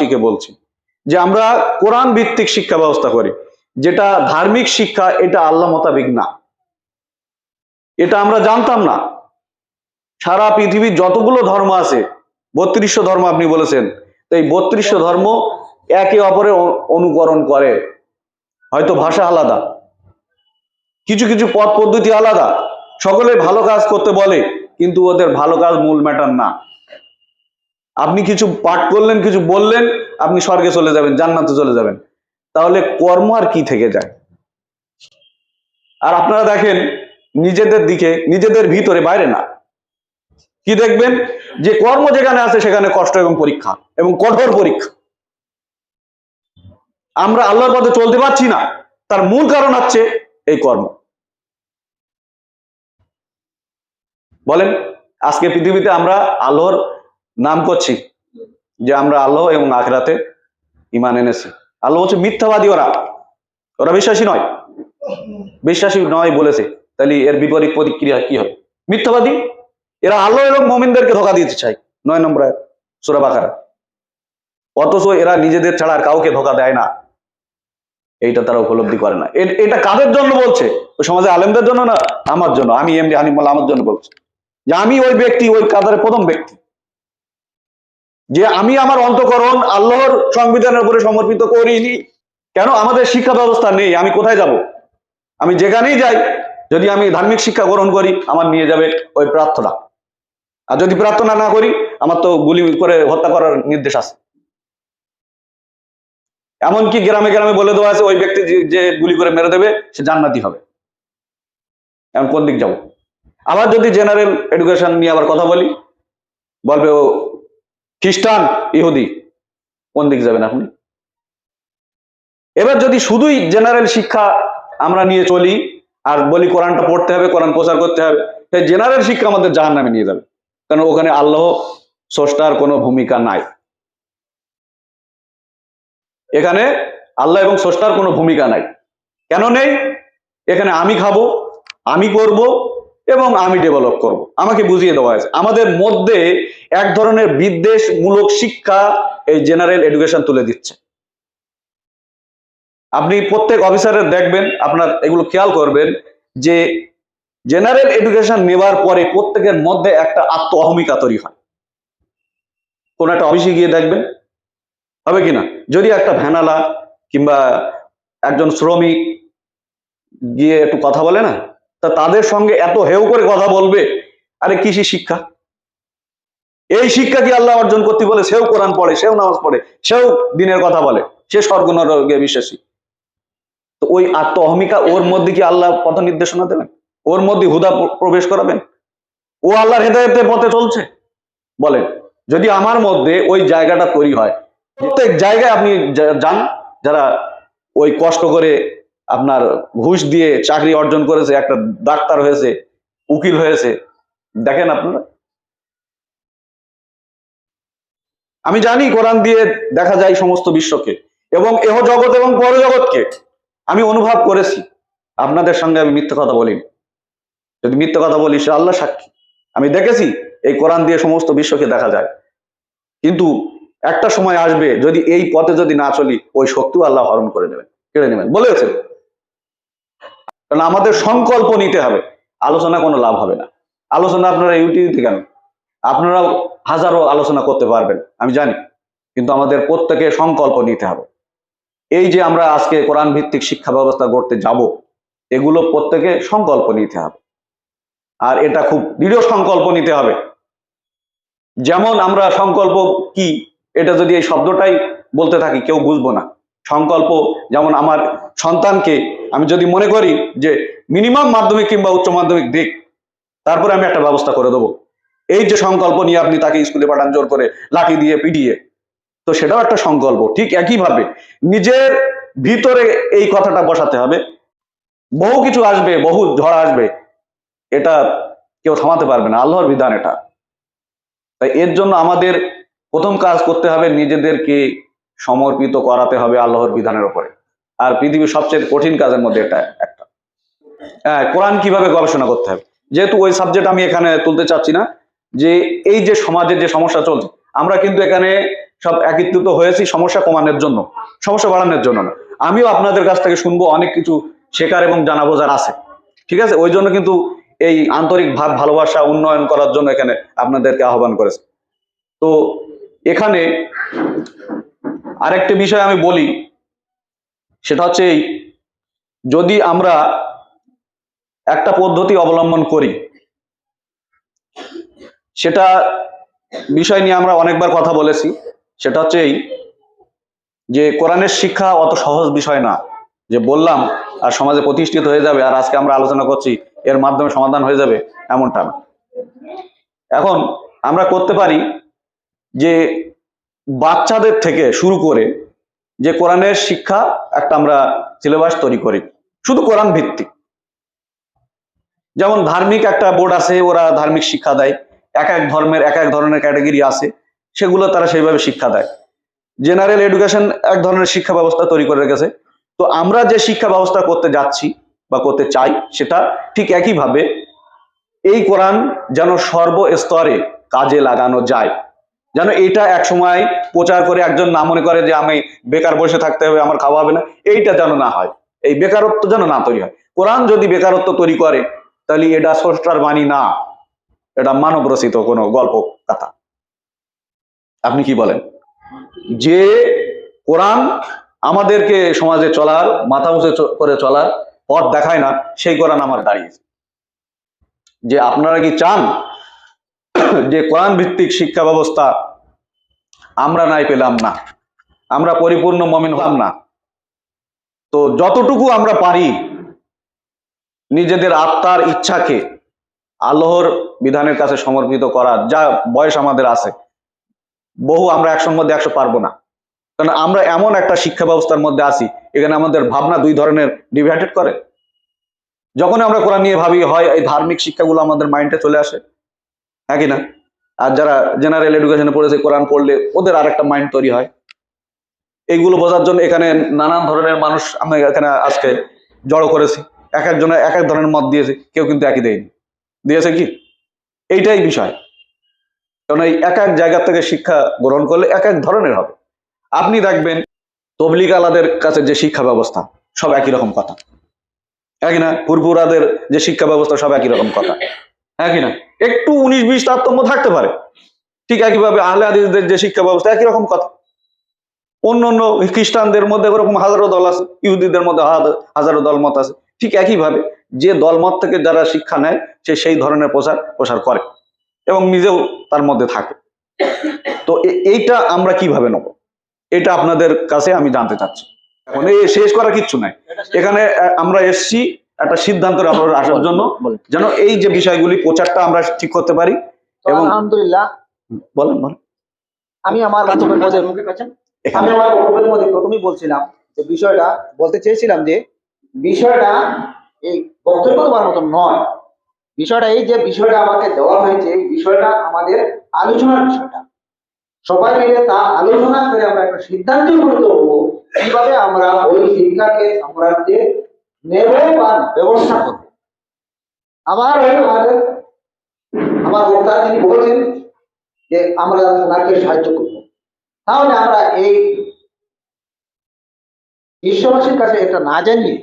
দেশবাসীকে বলছি, যে আমরা কোরআন ভিত্তিক শিক্ষা ব্যবস্থা করি, যেটা ধার্মিক শিক্ষা, এটা আল্লাহ মোতাবিক না। এটা আমরা জানতাম না। সারা পৃথিবীর যতগুলো ধর্ম আছে, বত্রিশশো ধর্ম আপনি বলেছেন এই বত্রিশশো ধর্ম একে অপরের অ- অনুকরণ করে। হয়তো ভাষা আলাদা, কিছু কিছু পথ পদ্ধতি আলাদা, সকলে ভালো কাজ করতে বলে, কিন্তু ওদের ভালো কাজ মূল ম্যাটার না। আপনি কিছু পাঠ করলেন, কিছু বললেন, আপনি স্বর্গে চলে যাবেন, জান্নাতে চলে যাবেন। তাহলে কর্ম আর কি থেকে যায়? আর আপনারা দেখেন, নিজেদের দিকে, নিজেদের ভিতরে, বাইরে না। কি দেখবেন? যে কর্ম যেখানে আছে, সেখানে কষ্ট এবং পরীক্ষা এবং কঠোর পরীক্ষা। আমরা আল্লাহর পথে চলতে পারছি না। তার মূল কারণ হচ্ছে এই কর্ম। বলেন, আজকে পৃথিবীতে আমরা আল্লাহর নাম করছি যে আমরা আল্লাহ এবং আখরাতে ইমান এনেছি। আল্লাহ হচ্ছে মিথ্যাবাদী ওরা। ওরা বিশ্বাসী নয়। বিশ্বাসী নয় বলেছে। তাহলে এর বিপরীত প্রতিক্রিয়া কি হয়? মিথ্যাবাদী? এরা আল্লাহ এবং মমিনদেরকে ধোকা দিতে চায়। নয় নম্বর সুরা বাকারা। অথচ এরা নিজেদের ছাড়া আর কাউকে ধোকা দেয় না। এইটা তারা উপলব্ধি করে না। এটা কাদের জন্য বলছে? ওই সমাজে আলেমদের জন্য না? আমার জন্য। আমি এমনি হানিমুল্লাহ আমার জন্য বলছি। যে আমি ওই ব্যক্তি, ওই কাতারের প্রথম ব্যক্তি। যে আমি আমার অন্তকরণ আল্লাহর সংবিধানের উপরে সমর্পিত করিনি। কেন? আমাদের শিক্ষা ব্যবস্থা নেই, আমি কোথায় যাব? আমি যেখানেই যাই, যদি আমি ধার্মিক শিক্ষা গ্রহণ করি, আমার নিয়ে যাবে ওই প্রার্থনা। আর যদি প্রার্থনা না করি, আমার তো গুলি করে হত্যা করার নির্দেশ আছে। এমনকি গ্রামে গ্রামে বলে দেওয়া আছে, ওই ব্যক্তি যে- গুলি করে মেরে দেবে, সে জান্নাতি হবে। এখন কোন দিক যাব? আবার যদি জেনারেল এডুকেশন নিয়ে আবার কথা বলি, বলবে ও খ্রিস্টান, ইহুদি, কোন দিক যাবেন আপনি? এবার যদি শুধুই জেনারেল শিক্ষা আমরা নিয়ে চলি, আর বলি কোরআনটা পড়তে হবে, কোরআন প্রচার করতে হবে, সেই জেনারেল শিক্ষা আমাদের জাহান নামে নিয়ে যাবে। কারণ ওখানে আল্লাহ স্রষ্টার কোনো ভূমিকা নাই। এখানে আল্লাহ এবং স্রষ্টার কোনো ভূমিকা নাই। কেন নেই? এখানে আমি খাব, আমি করব এবং আমি ডেভেলপ করব। আমাকে বুঝিয়ে দেওয়া হয়েছে। আমাদের মধ্যে এক ধরনের বিদ্বেষমূলক শিক্ষা এই জেনারেল এডুকেশন তুলে দিচ্ছে। আপনি প্রত্যেক অফিসারের দেখবেন, আপনার এগুলো খেয়াল করবেন যে জেনারেল এডুকেশন নেওয়ার পরে প্রত্যেকের মধ্যে একটা আত্ম অহমিকা তৈরি হয়। কোন একটা অফিসে গিয়ে দেখবেন, হবে কিনা যদি একটা ভ্যানালা কিংবা একজন শ্রমিক গিয়ে একটু কথা বলে না তা তাদের সঙ্গে এত হেউ করে কথা বলবে? আরে কৃষি শিক্ষা? এই শিক্ষা কি আল্লাহ অর্জন করতে বলে? সেও কোরআন পড়ে, সেও নামাজ পড়ে, সেও দিনের কথা বলে, সে স্বর্গনরকে বিশ্বাসী। তো ওই আত্ম অহমিকা ওর মধ্যে কি আল্লাহ পথ নির্দেশনা দেবেন? ওর মধ্যে হুদা প্রবেশ করাবেন? ও আল্লাহর হেদায়তের পথে চলছে? বলেন, যদি আমার মধ্যে ওই জায়গাটা তৈরি হয়, প্রত্যেক জায়গায় আপনি যান, যারা ওই কষ্ট করে আপনার ঘুষ দিয়ে চাকরি অর্জন করেছে, একটা ডাক্তার হয়েছে, উকিল হয়েছে। দেখেন আপনারা। আমি জানি কোরআন দিয়ে দেখা যায় সমস্ত বিশ্বকে, এবং এহ জগৎ এবং পরজগৎকে আমি অনুভব করেছি। আপনাদের সঙ্গে আমি মিথ্যে কথা বলিনি যদি মিথ্যে কথা বলি, সে আল্লাহ সাক্ষী। আমি দেখেছি এই কোরআন দিয়ে সমস্ত বিশ্বকে দেখা যায়। কিন্তু একটা সময় আসবে, যদি এই পথে যদি না চলি, ওই শক্তি আল্লাহ হরণ করে নেবেন, কেড়ে নেবেন। বলেছে কারণ আমাদের সংকল্প নিতে হবে। আলোচনা কোনো লাভ হবে না। আলোচনা আপনারা ইউটিউবে কেন? আপনারা হাজারো আলোচনা করতে পারবেন, আমি জানি। কিন্তু আমাদের প্রত্যেকে সংকল্প নিতে হবে। এই যে আমরা আজকে কোরআন ভিত্তিক শিক্ষা ব্যবস্থা করতে যাব, এগুলো প্রত্যেকে সংকল্প নিতে হবে। আর এটা খুব দৃঢ় সংকল্প নিতে হবে। যেমন আমরা সংকল্প কি, এটা যদি এই শব্দটাই বলতে থাকি, কেউ বুঝব না। সংকল্প, যেমন আমার সন্তানকে আমি যদি মনে করি যে মিনিমাম মাধ্যমিক কিংবা উচ্চ মাধ্যমিক দিক, তারপরে আমি একটা ব্যবস্থা করে দেবো। এই যে সংকল্প নিয়ে আপনি তাকে স্কুলে পাঠান, জোর করে লাঠি দিয়ে, পিটিয়ে, তো সেটাও একটা সংকল্প, ঠিক একইভাবে নিজের ভিতরে এই কথাটা বসাতে হবে। বহু কিছু আসবে, বহু ঝড় আসবে, এটা কেউ থামাতে পারবে না, আল্লাহর বিধান এটা। তাই এর জন্য আমাদের প্রথম কাজ করতে হবে নিজেদেরকে সমর্পিত করাতে হবে আল্লাহর বিধানের উপরে। আর পৃথিবীর সবচেয়ে কঠিন কাজের মধ্যে এটা একটা। হ্যাঁ কোরআন কীভাবে গবেষণা করতে হবে? যেহেতু ওই সাবজেক্ট আমি এখানে তুলতে চাচ্ছি না, যে এই যে সমাজের যে সমস্যা চলছে, আমরা কিন্তু এখানে সব একত্রিত হয়েছি সমস্যা কমানোর জন্য, সমস্যা বাড়ানোর জন্য না। আমিও আপনাদের কাছ থেকে শুনব, অনেক কিছু শেখার এবং জানা বোঝার আছে। ঠিক আছে? ওই জন্য কিন্তু এই আন্তরিক ভাব, ভালোবাসা, উন্নয়ন করার জন্য এখানে আপনাদেরকে আহ্বান করেছে। তো এখানে আরেকটি বিষয় আমি বলি, সেটা হচ্ছে এই, যদি আমরা একটা পদ্ধতি অবলম্বন করি, সেটা বিষয় নিয়ে আমরা অনেকবার কথা বলেছি, সেটা হচ্ছে এই যে কোরআনের শিক্ষা অত সহজ বিষয় না, যে বললাম আর সমাজে প্রতিষ্ঠিত হয়ে যাবে আর আজকে আমরা আলোচনা করছি, এর মাধ্যমে সমাধান হয়ে যাবে, এমনটা এখন আমরা করতে পারি যে বাচ্চাদের থেকে শুরু করে যে কোরআনের শিক্ষা একটা আমরা সিলেবাস তৈরি করি, শুধু কোরআন ভিত্তিক। যেমন ধার্মিক একটা বোর্ড আছে, ওরা ধার্মিক শিক্ষা দেয়, এক এক ধর্মের, এক এক ধরনের ক্যাটাগরি আছে, সেগুলো তারা সেইভাবে শিক্ষা দেয়। জেনারেল এডুকেশন এক ধরনের শিক্ষা ব্যবস্থা তৈরি করে রেখেছে। তো আমরা যে শিক্ষা ব্যবস্থা করতে যাচ্ছি বা করতে চাই, সেটা ঠিক একইভাবে এই কোরআন যেন সর্বস্তরে কাজে লাগানো যায়। যেন এটা এক সময় প্রচার করে একজন না মনে করে যে আমি বেকার বসে থাকতে হবে, আমার খাওয়া হবে না। এইটা যেন না হয়। এই বেকারত্ব যেন না তৈরি হয়। কোরআন যদি বেকারত্ব তৈরি করে, তাহলে এটা স্রষ্টার বাণী না। এটা মানব রচিত কোনো গল্প কথা। আপনি কি বলেন? যে কোরআন আমাদেরকে সমাজে চলার, মাথা উঁচু করে চলার পথ দেখায় না, সেই কোরআন আমার দাঁড়িয়েছে। যে আপনারা কি চান যে কোরআন ভিত্তিক শিক্ষা ব্যবস্থা আমরা নাই পেলাম না, আমরা পরিপূর্ণ মমিন হলাম না। তো যতটুকু আমরা পারি নিজেদের আত্মার ইচ্ছাকে আল্লাহর বিধানের কাছে সমর্পিত করা, যা বয়স আমাদের আছে, বহু আমরা একশোর মধ্যে একশো পারব না। কারণ আমরা এমন একটা শিক্ষা ব্যবস্থার মধ্যে আছি, এখানে আমাদের ভাবনা দুই ধরনের ডিভাইডেড করে। যখন আমরা কোরআন নিয়ে ভাবি, হয় এই ধার্মিক শিক্ষাগুলো আমাদের মাইন্ডে চলে আসে হ্যাঁ কি না? আর যারা জেনারেল এডুকেশনে পড়েছে কোরআন পড়লে ওদের আর একটা মাইন্ড তৈরি হয়। এইগুলো বোঝার জন্য এখানে নানান ধরনের মানুষ আমরা এখানে আজকে জড়ো করেছি। এক একজনের এক এক ধরনের মত দিয়েছে, কেউ কিন্তু একই দেয়নি। দিয়েছে কি? এইটাই বিষয়। কারণ এই এক এক জায়গা থেকে শিক্ষা গ্রহণ করলে এক এক ধরনের হবে। আপনি দেখবেন, তবলিগ আলাদের কাছে যে শিক্ষা ব্যবস্থা, সব একই রকম কথা। একই না? পুরপুরাদের যে শিক্ষা ব্যবস্থা, সব একই রকম কথা। একই না? একটু উনিশ বিশ তারতম্য থাকতে পারে। ঠিক একইভাবে আহলে হাদিসদের যে শিক্ষা ব্যবস্থা, একই রকম কথা। অন্য অন্য খ্রিস্টানদের মধ্যে ওরকম হাজারো দল আছে, ইহুদিদের মধ্যে হাজারো দল মত আছে। ঠিক একইভাবে যে দলমত থেকে যারা শিক্ষা নেয়, সে সেই ধরনের প্রচার, প্রসার করে এবং নিজেও তার মধ্যে থাকে। তো এইটা আমরা কীভাবে নেব? এটা আপনাদের কাছে আমি জানতে চাচ্ছি। এখন এই শেষ করা কিচ্ছু নাই। এখানে আমরা এসছি একটা সিদ্ধান্তের আপনার আসার জন্য যেন এই যে বিষয়গুলি প্রচারটা আমরা ঠিক করতে পারি এবং- আলহামদুলিল্লাহ। বলেন বলেন। আমি আমার বক্তব্যের মধ্যে আমি আমার বক্তব্যের মধ্যে প্রথমেই বলছিলাম যে বিষয়টা বলতে চেয়েছিলাম যে বিষয়টা এই বক্তব্য দেওয়ার মতো নয়। বিষয়টা এই যে বিষয়টা আমাকে দেওয়া হয়েছে এই বিষয়টা আমাদের আলোচনার বিষয়টা। সবাই মিলে তা আলোচনা করে আমরা একটা সিদ্ধান্ত উপনীত হব কীভাবে আমরা ওই শিক্ষাকে আমরা যে ব্যবস্থা করব। আবার আমার বক্তা যিনি বলছেন যে আমরা ওনাকে সাহায্য করব। তাহলে আমরা এই বিশ্ববাসীর কাছে এটা না জানিয়ে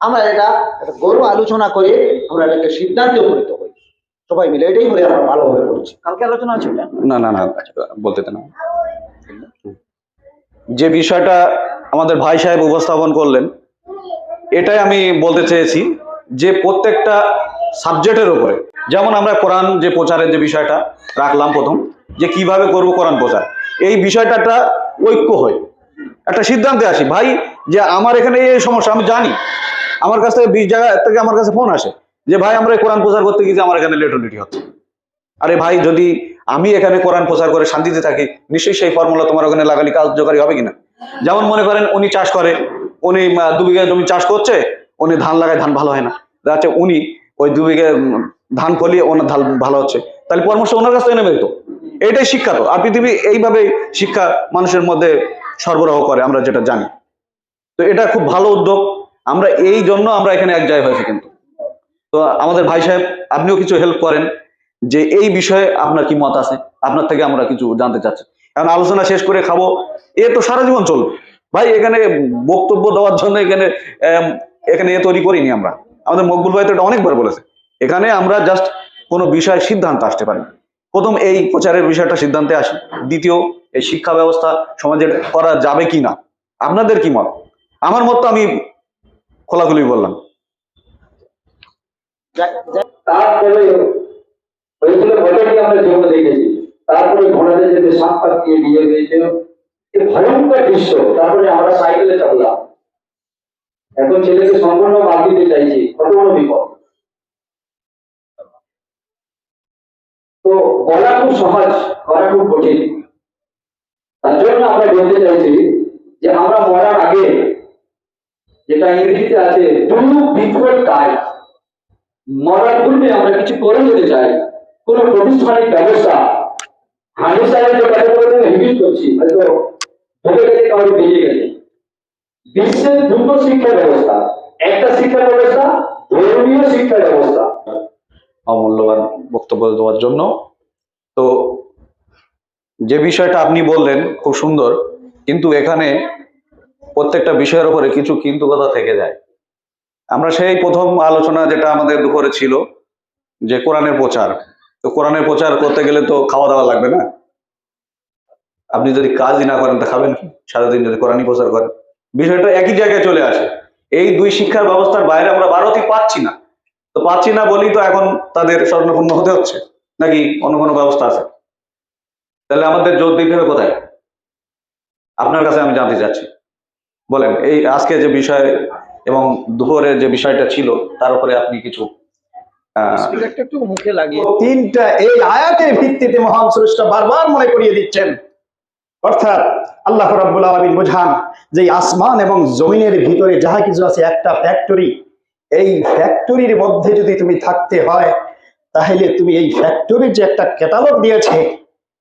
আমরা এটা গৌরব আলোচনা করে আমরা এটাকে সিদ্ধান্তে উপনীত হই সবাই মিলে এটাই হলে আমরা ভালোভাবে করছি কালকে আলোচনা ছিল না না না, বলতে দেন যে বিষয়টা আমাদের ভাই সাহেব উপস্থাপন করলেন এটাই আমি বলতে চেয়েছি যে প্রত্যেকটা সাবজেক্টের উপরে, যেমন আমরা কোরআন যে প্রচারের যে বিষয়টা রাখলাম প্রথম, যে কীভাবে করব কোরআন প্রচার, এই বিষয়টাটা ঐক্য হয়। একটা সিদ্ধান্তে আসি, ভাই, যে আমার এখানে এই সমস্যা, আমি জানি, আমার কাছ থেকে বিশ জায়গা থেকে আমার কাছে ফোন আসে, যে ভাই, আমরা কোরআন প্রচার করতে গিয়ে আমার এখানে লেটোলিটি হচ্ছে। আরে ভাই, যদি আমি এখানে কোরআন প্রচার করে শান্তিতে থাকি, নিশ্চয়ই সেই ফর্মুলা তোমার ওখানে লাগালে কার্যকারী হবে কিনা? যেমন মনে করেন উনি চাষ করে উনি দু বিঘা জমি চাষ করছে, উনি ধান লাগায় ধান ভালো হয় না। দেখা উনি ওই দু বিঘে ধান ফলিয়ে ওনার ধান ভালো হচ্ছে। তাহলে পরামর্শ ওনার কাছ থেকে নেবে তো? এইটাই শিক্ষা তো। আর পৃথিবী এইভাবেই শিক্ষা মানুষের মধ্যে সরবরাহ করে, আমরা যেটা জানি। তো এটা খুব ভালো উদ্যোগ। আমরা এই জন্য আমরা এখানে এক জায়গায় হয়েছি কিন্তু। তো আমাদের ভাই সাহেব, আপনিও কিছু হেল্প করেন যে এই বিষয়ে আপনার কি মত আছে? আপনার থেকে আমরা কিছু জানতে চাচ্ছি। কারণ আলোচনা শেষ করে খাব। এ তো সারা জীবন চলবে। ভাই, এখানে বক্তব্য দেওয়ার জন্য এখানে এখানে এ তৈরি করিনি আমরা। আমাদের মকবুল ভাই তো এটা অনেকবার বলেছে। এখানে আমরা জাস্ট কোনো বিষয় সিদ্ধান্ত আসতে পারি প্রথম এই প্রচারের বিষয়টা সিদ্ধান্তে আসি। দ্বিতীয়, এই শিক্ষা ব্যবস্থা সমাজে করা যাবে কি না? আপনাদের কি মত? আমার মত তো আমি খোলাখুলি বললাম। তারপরে ঘোড়াতে যেতে সাপ কাটিয়ে নিয়ে গিয়েছিল। ভয়ঙ্কর দৃশ্য, তারপরে আমরা সাইকেলে চাপলাম এখন ছেলেকে সম্পূর্ণ বাদ দিতে চাইছি, কত বড় বিপদ। তো বলা খুব সহজ, করা খুব কঠিন। তার জন্য আমরা বলতে চাইছি যে আমরা মরার আগে, যেটা ইংরেজিতে আছে ডু বিফোর টাইম মরার পূর্বে আমরা কিছু করে যেতে চাই। কোন প্রতিষ্ঠানিক ব্যবস্থা হানি সাহেব করছি, হয়তো বিশ্বের দুটো শিক্ষা ব্যবস্থা, একটা শিক্ষা ব্যবস্থা, ধর্মীয় শিক্ষা ব্যবস্থা। অমূল্যবান বক্তব্য দেওয়ার জন্য। তো, যে বিষয়টা আপনি বললেন খুব সুন্দর, কিন্তু এখানে প্রত্যেকটা বিষয়ের উপরে কিছু কিন্তু কথা থেকে যায়। আমরা সেই প্রথম আলোচনা যেটা আমাদের দুপুরে ছিল, যে কোরআনের প্রচার। তো কোরআনের প্রচার করতে গেলে তো খাওয়া দাওয়া লাগবে না? আপনি যদি কাজই না করেন তা খাবেন কি? সারাদিন যদি কোরআনই প্রচার করেন। বিষয়টা একই জায়গায় চলে আসে। এই দুই শিক্ষার ব্যবস্থার বাইরে আমরা ভারতই পাচ্ছি না। তো পাচ্ছি না বলেই তো এখন তাদের স্বর্ণপূর্ণ হতে হচ্ছে। নাকি অন্য কোনো ব্যবস্থা আছে? তাহলে আমাদের জোর দিতে হবে কোথায়? আপনার কাছে আমি জানতে চাচ্ছি। বলেন এই আজকে যে বিষয় এবং দুপুরে যে বিষয়টা ছিল তার উপরে আপনি কিছু তিনটা এই আয়াতের ভিত্তিতে মহান স্রষ্টা বারবার মনে করিয়ে দিচ্ছেন। অর্থাৎ আল্লাহ রাব্বুল আলামিন বোঝান যে আসমান এবং জমিনের ভিতরে যাহা কিছু আছে, একটা ফ্যাক্টরি এই ফ্যাক্টরির মধ্যে যদি তুমি থাকতে হয়, তাহলে তুমি এই ফ্যাক্টরির যে একটা ক্যাটালগ দিয়েছে,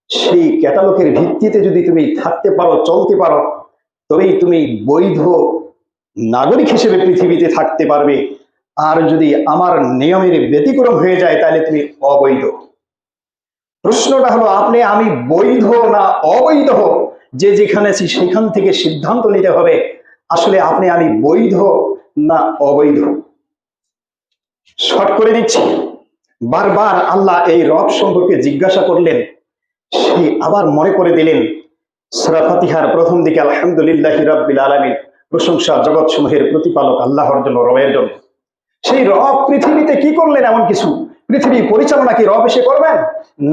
সেই ক্যাটালগের ভিত্তিতে যদি তুমি থাকতে পারো, চলতে পারো, তবেই তুমি বৈধ নাগরিক হিসেবে পৃথিবীতে থাকতে পারবে। আর যদি আমার নিয়মের ব্যতিক্রম হয়ে যায়, তাহলে তুমি অবৈধ। প্রশ্নটা হলো, আপনি, আমি বৈধ না অবৈধ? যে যেখানে আছি, সেখান থেকে সিদ্ধান্ত নিতে হবে, আসলে আপনি, আমি বৈধ না অবৈধ? শর্ট করে দিচ্ছি। বারবার আল্লাহ এই রব সম্পর্কে জিজ্ঞাসা করলেন, সে আবার মনে করে দিলেন, সূরা ফাতিহার প্রথম দিকে, আলহামদুলিল্লাহ রাব্বিল আলামিন, প্রশংসা জগৎ সমূহের প্রতিপালক আল্লাহর জন্য, রবের জন্য। সেই রব পৃথিবীতে কি করলেন এমন কিছু? পৃথিবী পরিচালনা কি রব এসে করবেন?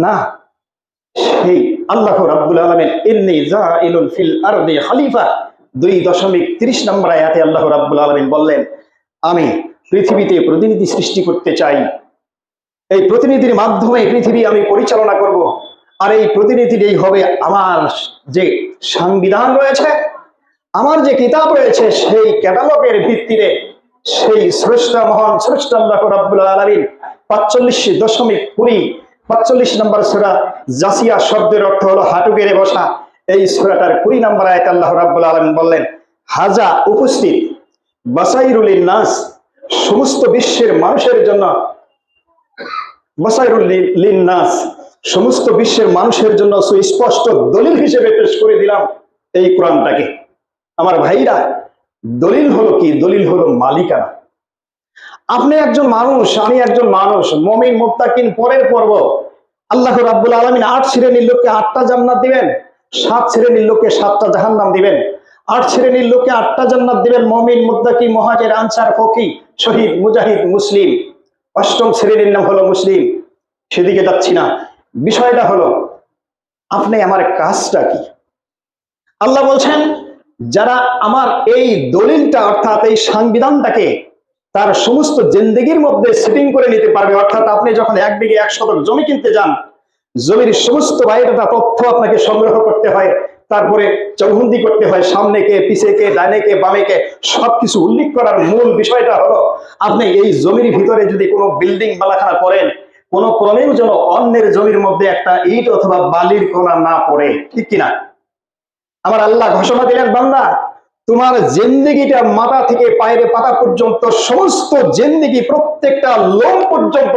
না। সেই আল্লাহ রাব্বুল আলামিন, ইন্নী জাইলুন ফিল আরদি খলিফা দুই দশমিক তিরিশ নম্বর আয়াতে আল্লাহ রাব্বুল আলামিন বললেন, আমি পৃথিবীতে প্রতিনিধি সৃষ্টি করতে চাই। এই প্রতিনিধির মাধ্যমে পৃথিবী আমি পরিচালনা করব। আর এই প্রতিনিধিটাই হবে আমার যে সংবিধান রয়েছে, আমার যে কিতাব রয়েছে, সেই ক্যাটালগের ভিত্তিতে সেই স্রষ্টা মহান স্রষ্টা আল্লাহ রাব্বুল আলামিন পাঁচচল্লিশ দশমিক কুড়ি, পাঁচচল্লিশ নম্বর সুরা জাসিয়া শব্দের অর্থ হলো হাঁটু গেড়ে বসা। এই সুরাটার কুড়ি নম্বর আয়াত আল্লাহ রাব্বুল আলামিন বললেন, হাজা উপস্থিত, বাসাইরুল নাস সমস্ত বিশ্বের মানুষের জন্য, বাসাইরুল নাস সমস্ত বিশ্বের মানুষের জন্য সুস্পষ্ট দলিল হিসেবে পেশ করে দিলাম এই কোরআনটাকে। আমার ভাইরা, দলিল হলো কি? দলিল হলো মালিকানা। আপনি একজন মানুষ, আমি একজন মানুষ, মমিন, মুত্তাকিন, পরের পর্ব। আল্লাহ রাব্বুল আলামিন আট শ্রেণির লোককে আটটা জান্নাত দিবেন, সাত শ্রেণির লোককে সাতটা জাহান্নাম দিবেন। আট শ্রেণির লোককে আটটা জান্নাত দিবেন, মমিন, মুত্তাকি, মহাজের, আনসার, ফকি, শহীদ, মুজাহিদ, মুসলিম। অষ্টম শ্রেণির নাম হলো মুসলিম। সেদিকে যাচ্ছি না। বিষয়টা হলো, আপনি আমার কাজটা কি? আল্লাহ বলছেন, যারা আমার এই দলিলটা অর্থাৎ এই সংবিধানটাকে তার সমস্ত জিন্দগির মধ্যে সেটিং করে নিতে পারবে। অর্থাৎ আপনি যখন এক বিঘে এক শতক জমি কিনতে যান, জমির সমস্ত বাইরেটা তথ্য আপনাকে সংগ্রহ করতে হয়, তারপরে চৌহন্দি করতে হয়, সামনে কে, পিছে কে, ডানে কে, বামে কে, সবকিছু উল্লেখ করার মূল বিষয়টা হলো, আপনি এই জমির ভিতরে যদি কোনো বিল্ডিং বালাখানা করেন, কোনো ক্রমেও যেন অন্যের জমির মধ্যে একটা ইট অথবা বালির কোনা না পড়ে। ঠিক কিনা? আমার আল্লাহ ঘোষণা দিলেন বান্দা তোমার জেন্দিগিটা মাথা থেকে পায়ের পাতা পর্যন্ত, সমস্ত জেন্দিগি প্রত্যেকটা লোম পর্যন্ত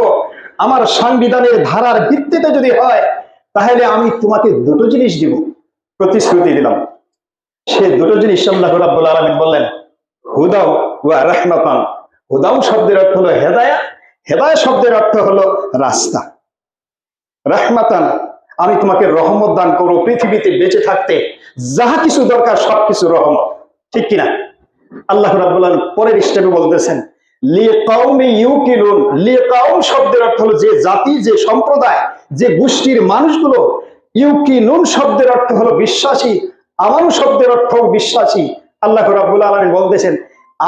আমার সাংবিধানের ধারার ভিত্তিতে যদি হয়, তাহলে আমি তোমাকে দুটো জিনিস দিব। প্রতিশ্রুতি দিলাম। সে দুটো জিনিস আল্লাহ রাব্বুল আলামিন বললেন, হুদাও ওয়া রাহমাতান। হুদাও শব্দের অর্থ হলো হেদায়া হেদায়া শব্দের অর্থ হলো রাস্তা। রাহমাতান, আমি তোমাকে রহমত দান করব পৃথিবীতে বেঁচে থাকতে। যাহা কিছু দরকার সবকিছু রহমত। ঠিক কিনা? আল্লাহ রাব্বুল আলামিন পরের স্টেপে বলতেছেন শব্দের অর্থ হলো যে জাতি, যে সম্প্রদায়, যে গোষ্ঠীর মানুষগুলো। শব্দের অর্থ হলো বিশ্বাসী, আমানু শব্দের অর্থ বিশ্বাসী। আল্লাহ রাব্বুল আলামিন বলতেছেন,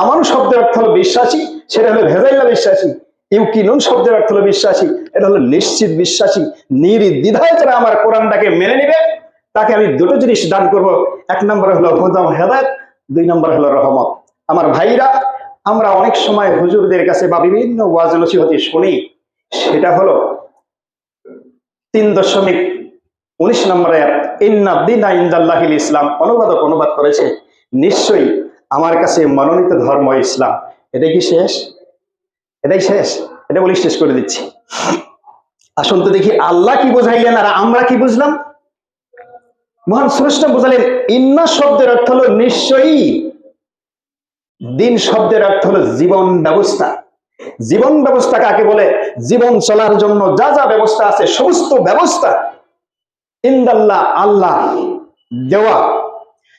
আমানু শব্দের অর্থ হলো বিশ্বাসী সেটা হলো ভেজাইলা বিশ্বাসী। শব্দের অর্থ হলো বিশ্বাসী, এটা হলো নিশ্চিত বিশ্বাসী। নির্দ্বিধায় যারা আমার কোরআনটাকে মেনে নেবে, তাকে আমি দুটো জিনিস দান করব। এক নম্বর হলো হেদায়ত দুই নম্বর হলো রহমত। আমার ভাইরা, আমরা অনেক সময় হুজুরদের কাছে বা বিভিন্ন ওয়াজ নসিহতি শুনি। সেটা হলো তিন দশমিক উনিশ নম্বর আয়াত, ইন্না দিনা ইন্দাল্লাহিল ইসলাম। অনুবাদক অনুবাদ করেছে, নিশ্চয়ই আমার কাছে মনোনীত ধর্ম ইসলাম। এটাই কি শেষ? এটাই শেষ? এটা বলি শেষ করে দিচ্ছি। আসুন তো দেখি, আল্লাহ কি বোঝাইলেন আর আমরা কি বুঝলাম? মহান স্রষ্টা বোঝালেন, ইন্না শব্দের অর্থ হলো নিশ্চয়ই। দিন শব্দের অর্থ হলো জীবন ব্যবস্থা। জীবন ব্যবস্থা কাকে বলে? জীবন চলার জন্য যা যা ব্যবস্থা আছে, সমস্ত ব্যবস্থা ইন্দাল্লাহ, আল্লাহ দেওয়া।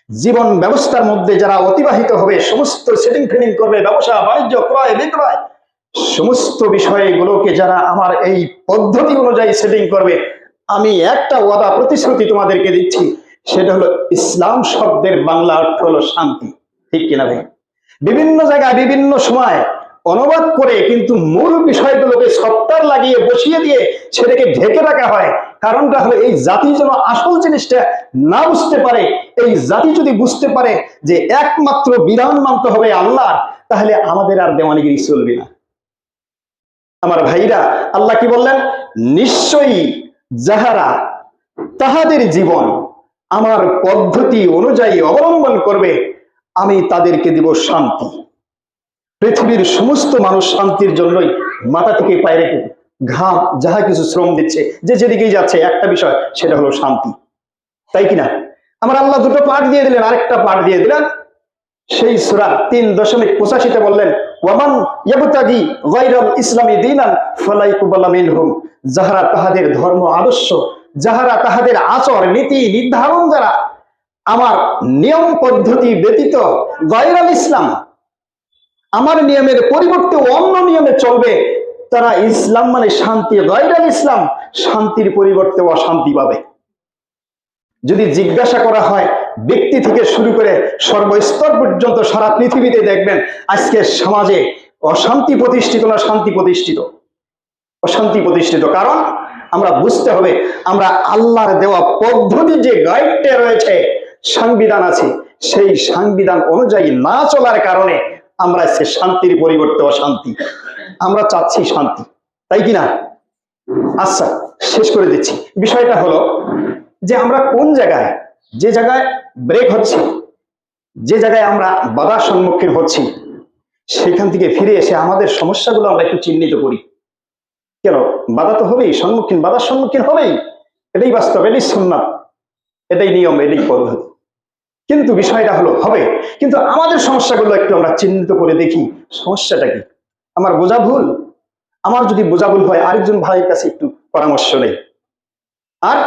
জীবন ব্যবস্থার মধ্যে যারা অতিবাহিত হবে, সমস্ত সেটিং ফিটিং করবে, ব্যবসা, বাণিজ্য, ক্রয়, বিক্রয়, সমস্ত বিষয়গুলোকে যারা আমার এই পদ্ধতি অনুযায়ী সেটিং করবে আমি একটা ওয়াদা, প্রতিশ্রুতি তোমাদেরকে দিচ্ছি, সেটা হলো ইসলাম শব্দের বাংলা অর্থ হলো শান্তি। ঠিক কিনা ভাই? বিভিন্ন জায়গায়, বিভিন্ন সময় অনুবাদ করে কিন্তু মূল বিষয়গুলোকে সপ্তাহ লাগিয়ে বসিয়ে দিয়ে সেটাকে ঢেকে রাখা হয়। কারণটা হলো এই জাতি যেন আসল জিনিসটা না বুঝতে পারে, এই জাতি যদি বুঝতে পারে যে একমাত্র বিধান মানতে হবে আল্লাহ তাহলে আমাদের আর দেওয়ানিগিরি চলবে না। আমার ভাইরা, আল্লাহ কি বললেন? নিশ্চয়ই যাহারা তাহাদের জীবন আমার পদ্ধতি অনুযায়ী অবলম্বন করবে, আমি তাদেরকে দিব শান্তি। পৃথিবীর সমস্ত মানুষ শান্তির জন্যই মাথা থেকে পায়ে রেখে ঘাম যাহা কিছু শ্রম দিচ্ছে, যে যেদিকেই যাচ্ছে, একটা বিষয়, সেটা হলো শান্তি। তাই কিনা? আমার আল্লাহ দুটো পাঠ দিয়ে দিলেন, আরেকটা পাঠ দিয়ে দিলেন সেই সুরা তিন দশমিক পঁচাশিতে বললেন, ওয়ামান ইয়াবতাগি গায়রাল ইসলামী দিনান ফালাই কুবালা মিনহুম। যাহারা তাহাদের ধর্ম আদর্শ, যাহারা তাহাদের আচর নীতি নির্ধারণ দ্বারা আমার নিয়ম পদ্ধতি ব্যতীত গায়রাল ইসলাম আমার নিয়মের পরিবর্তে অন্য নিয়মে চলবে, তারা ইসলাম মানে শান্তি, গায়রাল ইসলাম শান্তির পরিবর্তে অশান্তি পাবে। যদি জিজ্ঞাসা করা হয় ব্যক্তি থেকে শুরু করে সর্বস্তর পর্যন্ত সারা পৃথিবীতে দেখবেন আজকে সমাজে অশান্তি প্রতিষ্ঠিত না শান্তি প্রতিষ্ঠিত? অশান্তি প্রতিষ্ঠিত। কারণ আমরা বুঝতে হবে, আমরা আল্লাহর দেওয়া পদ্ধতি যে গাইডটা রয়েছে, সংবিধান আছে। সেই সংবিধান অনুযায়ী না চলার কারণে আমরা সে শান্তির পরিবর্তে অশান্তি। আমরা চাচ্ছি শান্তি। তাই কি না? আচ্ছা শেষ করে দিচ্ছি। বিষয়টা হলো যে আমরা কোন জায়গায় যে জায়গায় ব্রেক হচ্ছে, যে জায়গায় আমরা বাধার সম্মুখীন হচ্ছি, সেখান থেকে ফিরে এসে আমাদের সমস্যাগুলো আমরা একটু চিহ্নিত করি। কেন? বাধা তো হবেই, সম্মুখীন, বাধার সম্মুখীন হবেই। এটাই বাস্তব, এটাই সুন্নাত, এটাই নিয়ম, এটাই পদ্ধতি। কিন্তু বিষয়টা হলো, হবে। কিন্তু আমাদের সমস্যাগুলো একটু আমরা চিহ্নিত করে দেখি, সমস্যাটা কি? আমার বোঝা ভুল? আমার যদি বোঝা ভুল হয়, আরেকজন ভাইয়ের কাছে একটু পরামর্শ নেই। আর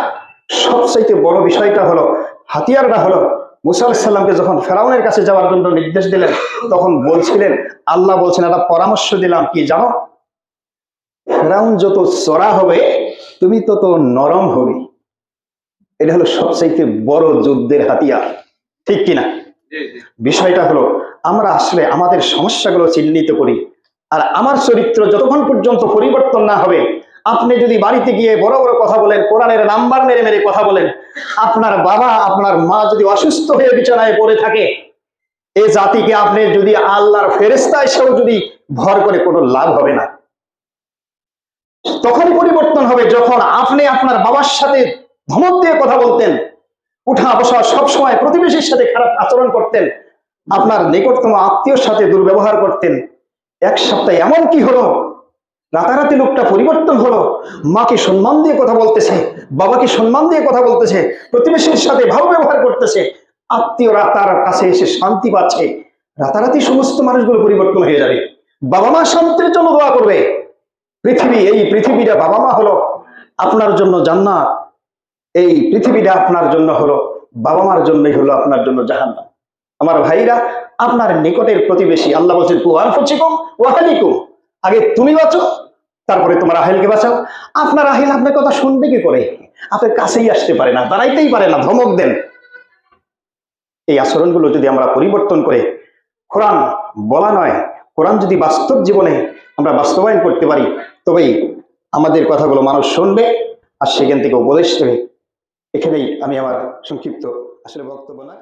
সবচাইতে বড় বিষয়টা হলো হাতিয়ারটা হলো মুসা আলাহিসাল্লামকে যখন ফেরাউনের কাছে যাওয়ার জন্য নির্দেশ দিলেন তখন বলছিলেন আল্লাহ বলছেন একটা পরামর্শ দিলাম কি জানো? ফেরাউন যত চড়া হবে তুমি তত নরম হবে। এটা হলো সবচাইতে বড় যুদ্ধের হাতিয়ার। ঠিক কিনা বিষয়টা হলো আমরা আসলে আমাদের সমস্যাগুলো চিহ্নিত করি আর আমার চরিত্র যতক্ষণ পর্যন্ত পরিবর্তন না হবে আপনি যদি বাড়িতে গিয়ে বড় বড় কথা বলেন, কোরআনের নাম্বার মেরে মেরে কথা বলেন, আপনার বাবা, আপনার মা যদি অসুস্থ হয়ে বিছানায় পড়ে থাকে, এ জাতিকে আপনি যদি আল্লাহর ফেরেস্তা এসেও যদি ভর করে, কোনো লাভ হবে না। তখন পরিবর্তন হবে যখন আপনি আপনার বাবার সাথে ধমক দিয়ে কথা বলতেন, উঠা বসা সবসময় প্রতিবেশীর সাথে খারাপ আচরণ করতেন, আপনার নিকটতম আত্মীয়র সাথে দুর্ব্যবহার করতেন। এক সপ্তাহে এমন কি হলো? রাতারাতি লোকটা পরিবর্তন হলো। মাকে সম্মান দিয়ে কথা বলতেছে, বাবাকে সম্মান দিয়ে কথা বলতেছে, প্রতিবেশীর সাথে ভালো ব্যবহার করতেছে আত্মীয়রা তার কাছে এসে শান্তি পাচ্ছে। রাতারাতি সমস্ত মানুষগুলো পরিবর্তন হয়ে যাবে। বাবা মা শান্তির জন্য দোয়া করবে। পৃথিবী, এই পৃথিবীটা বাবা মা হলো আপনার জন্য জান্নাত। এই পৃথিবীটা আপনার জন্য হলো, বাবা মার জন্যই হলো আপনার জন্য জাহান্নাম। আমার ভাইরা, আপনার নিকটের প্রতিবেশী, আল্লাহ বলছেন কুয়ান ফুচিকুম আগে তুমি বাঁচো, তারপরে তোমার আহেলকে বাঁচাও। আপনার আহেল আপনার কথা শুনবে কি করে? আপনার কাছেই আসতে পারে না, দাঁড়াইতেই পারে না, ধমক দেন। এই আচরণগুলো যদি আমরা পরিবর্তন করে, কোরআন বলা নয়, কোরআন যদি বাস্তব জীবনে আমরা বাস্তবায়ন করতে পারি, তবেই আমাদের কথাগুলো মানুষ শুনবে আর সেখান থেকে উপদেশ দেবে। এখানেই আমি আমার সংক্ষিপ্ত আসলে বক্তব্য না।